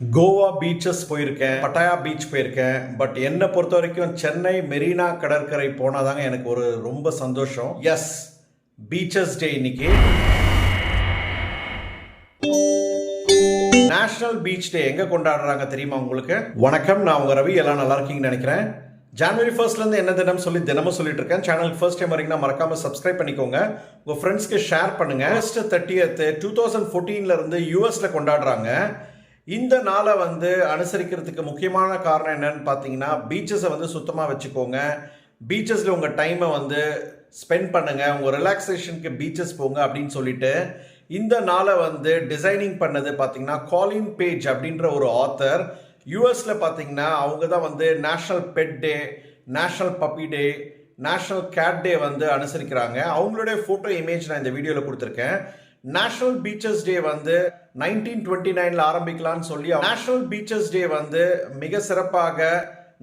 Goa beaches போயிருக்கேன் பட்டாயா beach போயிருக்கேன் but என்னை பொறுத்த வரைக்கும் சென்னை மெரினா கடற்கரை போனாதாங்க எனக்கு ஒரு ரொம்ப சந்தோஷம். எஸ் பீச்சஸ் டே இன்னைக்கு. நேஷனல் பீச் டே எங்க கொண்டாடுறாங்க தெரியுமா உங்களுக்கு? வணக்கம் நான் உங்க ரவி எல்லாம் நல்லா இருக்கீங்கன்னு நினைக்கிறேன். ஜான்வரி ஃபர்ஸ்ட்லேருந்து என்ன தினம் சொல்லி தினமும் சொல்லிட்டு இருக்கேன். சேனலுக்கு ஃபர்ஸ்ட் டைம் வரீங்கன்னா மறக்காம சப்ஸ்கிரைப் பண்ணிக்கோங்க. உங்கள் ஃப்ரெண்ட்ஸ்க்கு ஷேர் பண்ணுங்க. ஃபர்ஸ்ட் தேர்ட்டியத் டூ தௌசண்ட் ஃபோர்டீன்லேருந்து இருந்து கொண்டாடுறாங்க. இந்த நாளை வந்து அனுசரிக்கிறதுக்கு முக்கியமான காரணம் என்னன்னு பார்த்தீங்கன்னா பீச்சஸை வந்து சுத்தமாக வச்சுக்கோங்க. பீச்சஸில் உங்கள் டைமை வந்து ஸ்பெண்ட் பண்ணுங்கள் உங்கள் ரிலாக்ஸேஷனுக்கு பீச்சஸ் போங்க அப்படின்னு சொல்லிட்டு இந்த நாளை வந்து டிசைனிங் பண்ணது பார்த்தீங்கன்னா காலின் பேஜ் அப்படின்ற ஒரு ஆத்தர் யூஎஸில் பார்த்தீங்கன்னா அவங்க தான் வந்து national pet day national puppy day national cat day வந்து அனுசரிக்கிறாங்க. அவங்களுடைய ஃபோட்டோ இமேஜ் நான் இந்த வீடியோவில் கொடுத்துருக்கேன். நேஷனல் பீச்சஸ் டே வந்து நைன்டீன் டுவெண்ட்டி நைனில் ஆரம்பிக்கலாம்னு சொல்லி நேஷனல் பீச்சஸ் டே வந்து மிக சிறப்பாக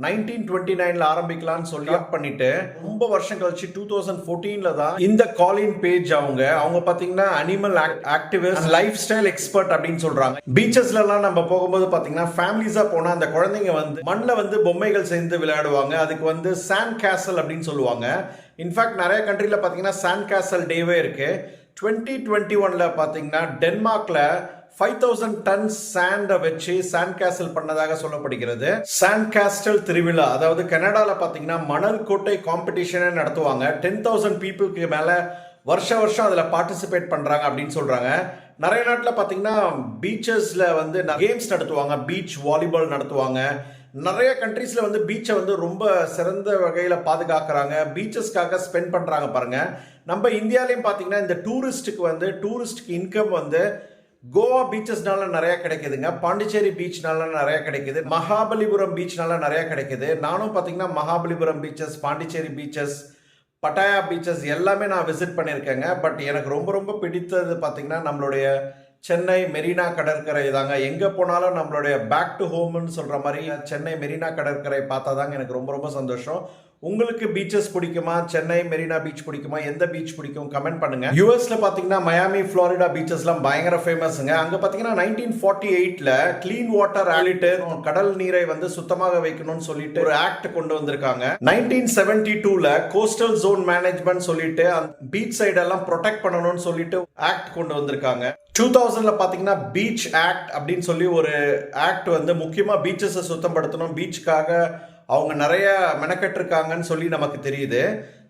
நைன்டீன் டுவெண்ட்டி நைன்ல ஆரம்பிக்கலாம்னு சொல்லி அப் பண்ணிட்டு ரொம்ப வருஷம் கழிச்சு டூ தௌசண்ட் ஃபோர்டீன்ல தான் இந்த காலின் பேஜ் அவங்க அவங்க பாத்தீங்கன்னா animal activist life style expert அப்படின்னு சொல்றாங்க. பீச்சஸ்ல எல்லாம் நம்ம போகும்போது பாத்தீங்கன்னா ஃபேமிலிஸா போனா அந்த குழந்தைங்க வந்து மண்ணில் வந்து பொம்மைகள் சேர்ந்து விளையாடுவாங்க. அதுக்கு வந்து சாண்ட் கேசல் அப்படின்னு சொல்லுவாங்க. இன்ஃபேக்ட் நிறைய கண்ட்ரில பாத்தீங்கன்னா சாண்ட் கேசல் டேவே இருக்கு. டுவெண்ட்டி டுவெண்ட்டி ஒன்ல பார்த்தீங்கன்னா டென்மார்க்கில் ஃபைவ் தௌசண்ட் டன்ஸ் சாண்டை வச்சு சாண்ட் கேசல் பண்ணதாக சொல்லப்படுகிறது. சாண்ட் கேஸ்டல் திருவிழா அதாவது கனடாவில் பார்த்தீங்கன்னா மணல் கோட்டை காம்படிஷனே நடத்துவாங்க. டென் தௌசண்ட் பீப்புளுக்கு மேலே வருஷ வருஷம் அதில் பார்ட்டிசிபேட் பண்ணுறாங்க அப்படின்னு சொல்கிறாங்க நிறைய நாட்டில் பார்த்தீங்கன்னா பீச்சஸில் வந்து கேம்ஸ் நடத்துவாங்க பீச் வாலிபால் நடத்துவாங்க. நிறைய கண்ட்ரீஸில் வந்து பீச்சை வந்து ரொம்ப சிறந்த வகையில் பாதுகாக்கிறாங்க. பீச்சஸ்க்காக ஸ்பெண்ட் பண்ணுறாங்க பாருங்க. நம்ம இந்தியாவிலையும் பார்த்தீங்கன்னா இந்த டூரிஸ்ட்டுக்கு வந்து டூரிஸ்ட்டுக்கு இன்கம் வந்து கோவா பீச்சஸ்னால நிறையா கிடைக்குதுங்க. பாண்டிச்சேரி பீச்னால நிறையா கிடைக்குது. மகாபலிபுரம் பீச்னால நிறையா கிடைக்குது. நானும் பார்த்தீங்கன்னா Mahabalipuram beaches Pondicherry beaches Pattaya beaches எல்லாமே நான் விசிட் பண்ணியிருக்கேங்க பட் எனக்கு ரொம்ப ரொம்ப பிடித்தது பார்த்தீங்கன்னா நம்மளுடைய சென்னை மெரினா கடற்கரை தாங்க. எங்கே போனாலும் நம்மளுடைய பேக் டு ஹோம்னு சொல்கிற மாதிரி சென்னை மெரினா கடற்கரை பார்த்தா தாங்க எனக்கு ரொம்ப ரொம்ப சந்தோஷம். உங்களுக்கு பீச்சஸ் பிடிக்குமா? சென்னை மெரினா பீச் பிடிக்குமா? எந்த பீச் பிடிக்கும்? கமெண்ட் பண்ணுங்க. யூஎஸ்ல பாத்தீங்கன்னா மயாமி ஃப்ளாரிடா பீச்சஸ்லாம் பயங்கர ஃபேமஸ்ங்க அங்க பாத்தீங்கன்னா நைன்டீன் ஃபார்ட்டி எயிட்ல க்ளீன் வாட்டர் ஆலிட்டு கடல் நீரை வந்து சுத்தமாக வைக்கணும்னு சொல்லிட்டு ஒரு ஆக்ட் கொண்டு வந்திருக்காங்க. நைன்டீன் செவன்டி டூல கோஸ்டல் ஜோன் மேனேஜ்மெண்ட் சொல்லிட்டு பீச் சைடு எல்லாம் ப்ரொடெக்ட் பண்ணணும்னு சொல்லிட்டு ஆக்ட் கொண்டு வந்திருக்காங்க. டூ தௌசண்ட்ல பாத்தீங்கன்னா பீச் ஆக்ட் அப்படின்னு சொல்லி ஒரு ஆக்ட் வந்து முக்கியமா பீச்சஸை சுத்தப்படுத்தணும். பீச்சுக்காக அவங்க நிறைய மெனக்கெட்டிருக்காங்கன்னு சொல்லி நமக்கு தெரியுது.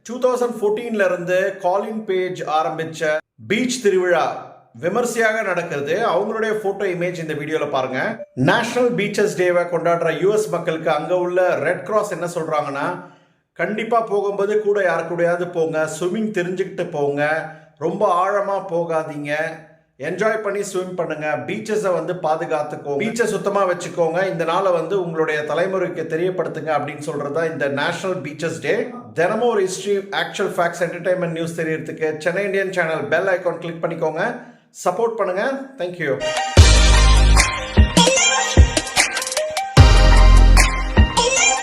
டூ தௌசண்ட் ஃபோர்டீன்ல இருந்து காலின் பேஜ் ஆரம்பிச்ச பீச் திருவிழா விமர்சையாக நடக்கிறது. அவங்களுடைய போட்டோ இமேஜ் இந்த வீடியோல பாருங்க. நேஷனல் பீச்சஸ் டேவை கொண்டாடுற யூஎஸ் மக்களுக்கு அங்க உள்ள ரெட் கிராஸ் என்ன சொல்றாங்கன்னா கண்டிப்பா போகும்போது கூட யாரு கூடயாவது போங்க ஸ்விம்மிங் தெரிஞ்சுக்கிட்டு போங்க ரொம்ப ஆழமா போகாதீங்க. என்ஜாய் பண்ணி ஸ்விம் பண்ணுங்க. பீச்சஸை வந்து பாதுகாத்துக்கோங்க. பீச்சை சுத்தமாக வச்சுக்கோங்க. இந்த நாளை வந்து உங்களுடைய தலைமுறைக்கு தெரியப்படுத்துங்க அப்படின்னு சொல்றது தான் இந்த நேஷனல் பீச்சஸ் டே தினமும் ஒரு history actual facts entertainment news தெரியறதுக்கு Chennai Indian channel bell icon click பண்ணிக்கோங்க. சப்போர்ட் பண்ணுங்க. Thank you